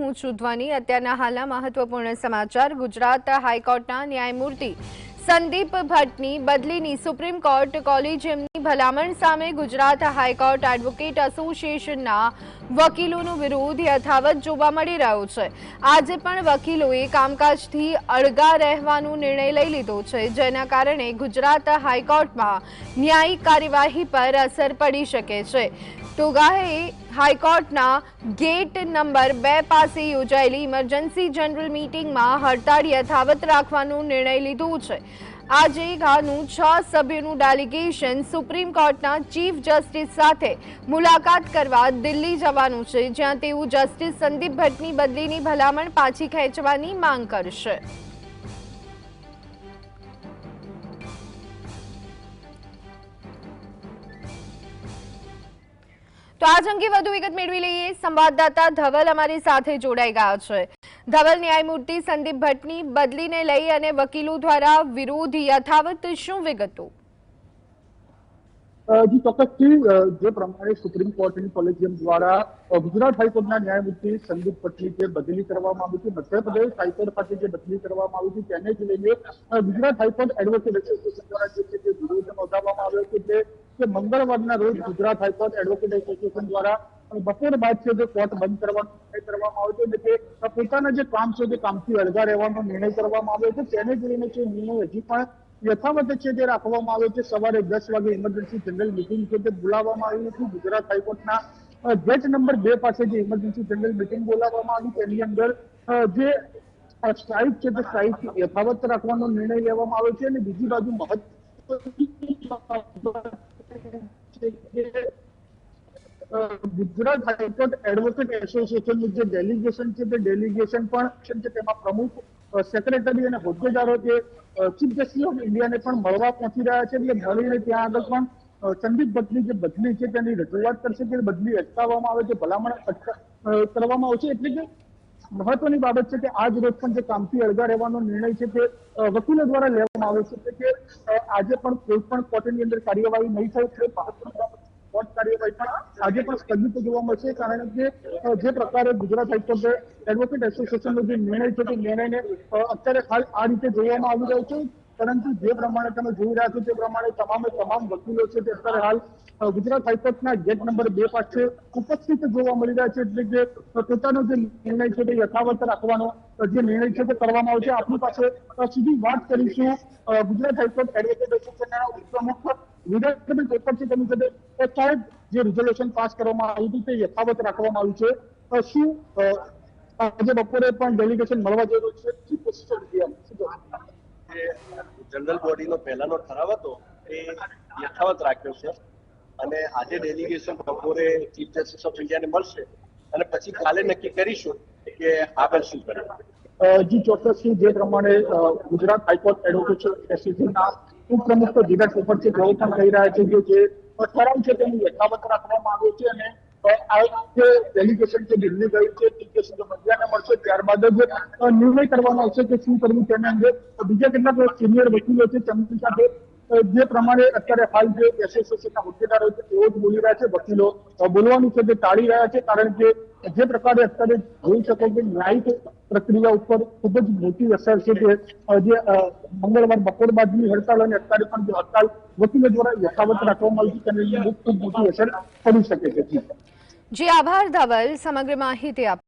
હું ચૂંટવાની અત્યારના હાલના મહત્વપૂર્ણ સમાચાર. ગુજરાત હાઈકોર્ટના ન્યાયમૂર્તિ સંદીપ ભટ્ટની બદલીની સુપ્રીમ કોર્ટ કોલેજિયમની ભલામણ સામે ગુજરાત હાઈકોર્ટ એડવોકેટ એસોસિએશનના વકીલોનો વિરોધ યથાવત જોવા મળી રહ્યો છે. આજે પણ વકીલોએ કામકાજથી અળગા રહેવાનો નિર્ણય લઈ લીધો છે, જેના કારણે ગુજરાત હાઈકોર્ટમાં ન્યાયિક કાર્યવાહી પર અસર પડી શકે છે. તોગાહે હાઈકોર્ટના ગેટ નંબર બે પાસે યોજાયેલી ઇમરજન્સી જનરલ મીટિંગમાં હડતાળ યથાવત રાખવાનો નિર્ણય લીધો છે આજે ગાનું છ સભ્યોનું ડેલિગેશન સુપ્રીમ કોર્ટના ચીફ જસ્ટિસ સાથે મુલાકાત કરવા દિલ્હી જવાનું છે જ્યાં તેઓ જસ્ટિસ સંદીપ ભટ્ટની બદલીની ભલામણ પાછી ખેંચવાની માંગ કરશે તો આજ અંગે વધુ વિગત મેળવી લઈએ. સંવાદદાતા ધવલ અમારી સાથે જોડાઈ ગયા છે. ધવલ, ન્યાયમૂર્તિ સંદીપ ભટ્ટની બદલીને લઈ અને વકીલો દ્વારા વિરોધ યથાવત શું વિગતો? જી ચોક્કસથી જે પ્રમાણે સુપ્રીમ કોર્ટની કોલેજિયમ દ્વારા ગુજરાત હાઈકોર્ટના ન્યાયમૂર્તિ સંદીપ ભટ્ટની જે બદલી કરવામાં આવી હતી મધ્યપ્રદેશ હાઈકોર્ટ ખાતે જે બદલી કરવામાં આવી હતી, તેને જ લઈને ગુજરાત હાઈકોર્ટ એડવોકેટ એસોસિએશન દ્વારા જે વિરોધ નોંધાવવામાં આવ્યો છે કે મંગળવારના રોજ ગુજરાત હાઈકોર્ટ એડવોકેટ એસોસિએશન દ્વારા બપોર બાદ છે જે કોર્ટ બંધ કરવાનો નિર્ણય કરવામાં આવ્યો છે કે પોતાના જે કામ છે તે કામથી અળગા રહેવાનો નિર્ણય કરવામાં આવ્યો છે. તેને જોઈને જે નિર્ણય હજી પણ યથાવત છે તે રાખવામાં આવ્યો છે. સવારે દસ વાગે ઇમરજન્સી જનરલ મિટિંગ છે તે બોલાવવામાં આવી હતી. ગુજરાત હાઈકોર્ટના ગેટ નંબર બે પાસે જે ઇમરજન્સી જનરલ મિટિંગ બોલાવવામાં આવી તેની અંદર જે સ્ટ્રાઇક છે તે સ્ટ્રાઇક યથાવત રાખવાનો નિર્ણય લેવામાં આવ્યો છે. અને બીજી બાજુ મહત્વ ગુજરાત હાઈકોર્ટ એડવોકેટ એસોસિએશનનું જે ડેલિગેશન છે, તે ડેલિગેશન પણ છે તેમાં પ્રમુખ સેક્રેટરી અને હોદ્દેદારો જે ચીફ જસ્ટિસ ઓફ ઇન્ડિયાને પણ મળવા પહોંચી રહ્યા છે એટલે મળીને ત્યાં આગળ પણ સંદીપ ભટ્ટની જે બદલી છે તેની રજૂઆત કરશે કે બદલી અટકાવવામાં આવે છે, ભલામણ કરવામાં આવશે એટલે કે મહત્વની બાબત છે કે આજ રોજ પણ જે કામથી અળગા રહેવાનો નિર્ણય છે તે વકીલો દ્વારા લેવામાં આવે છે કે આજે પણ કોઈ પણ કોર્ટની અંદર કાર્યવાહી નહીં થાય તે મહત્વની કોર્ટ કાર્યવાહી પણ આજે પણ સ્થગિત જોવા મળશે. કારણ કે જે પ્રકારે ગુજરાત હાઈકોર્ટે એડવોકેટ એસોસિએશનનો જે નિર્ણય છે તે નિર્ણયને અત્યારે હાલ આ રીતે જોવામાં આવી રહ્યો છે. પરંતુ જે પ્રમાણે તમે જોઈ રહ્યા છો, તે પ્રમાણે તમામે તમામ વકીલો છે તે અત્યારે હાલ ગુજરાત હાઈકોર્ટના ગેટ નંબર બે પાસે ઉપસ્થિત જોવા મળી રહ્યા છે. એટલે કે પોતાનો જે નિર્ણય છે તે યથાવત રાખવાનો જે નિર્ણય છે તે કરવામાં આવશે. આપણી પાસે સીધી વાત કરીશું ગુજરાત હાઈકોર્ટ એડવોકેટ એસોસિએશનના ઉપપ્રમુખ વિરેન્દ્રભાઈ પેપર છે તેની સાથે સાહેબ, જે રિઝોલ્યુશન પાસ કરવામાં આવ્યું હતું તે યથાવત રાખવામાં આવ્યું છે. શું આજે બપોરે પણ ડેલિગેશન મળવા જઈ રહ્યું છે? જે જનરલ બોડીનો પહેલાનો ઠરાવ હતો, એ યથાવત રાખ્યો છે. અને આજે ડેલિગેશન બપોરે ચીફ જસ્ટિસ ઓફ ઇન્ડિયાને મળશે. અને પછી કાલે નક્કી કરીશું કે આગળ શું કરે. જી ચોક્કસથી જે પ્રમાણે ગુજરાત હાઈકોર્ટ એડવોકેટ એસોસિએશનના ઉપપ્રમુખ તો જીગર પોપટ છે તેઓ પણ કહી રહ્યા છે કે જે ઠરાવ છે તેની યથાવત રાખવામાં આવ્યો છે અને આ જે ડેલિગેશન છે ગયું છે ચીફ જસ્ટિસ મળશે, ત્યારબાદ જ નિર્ણય કરવાનો આવશે કે શું કરવું તેના અંગે. બીજા કેટલાક સિનિયર વકીલો છે તેમની સાથે જે પ્રમાણે અત્યારે હાલ જે એસોસિએશનના હોદ્દેદારો છે, તેઓ જ બોલી રહ્યા છે, વકીલો. બોલવાનું છે તે ટાળી રહ્યા છે, કારણ કે જે પ્રકારે અત્યારે જોઈ શકો કે ન્યાયિક પ્રક્રિયા ઉપર ખૂબ જ મોટી અસર છે કે જે મંગળવાર બપોર બાદની હડતાલ અને અત્યારે પણ જે હડતાલ વકીલો દ્વારા યથાવત રાખવામાં આવી છે, તેને ખૂબ મોટી અસર પડી શકે છે. જી, આભાર, ધવલ. સમગ્ર માહિતી આપ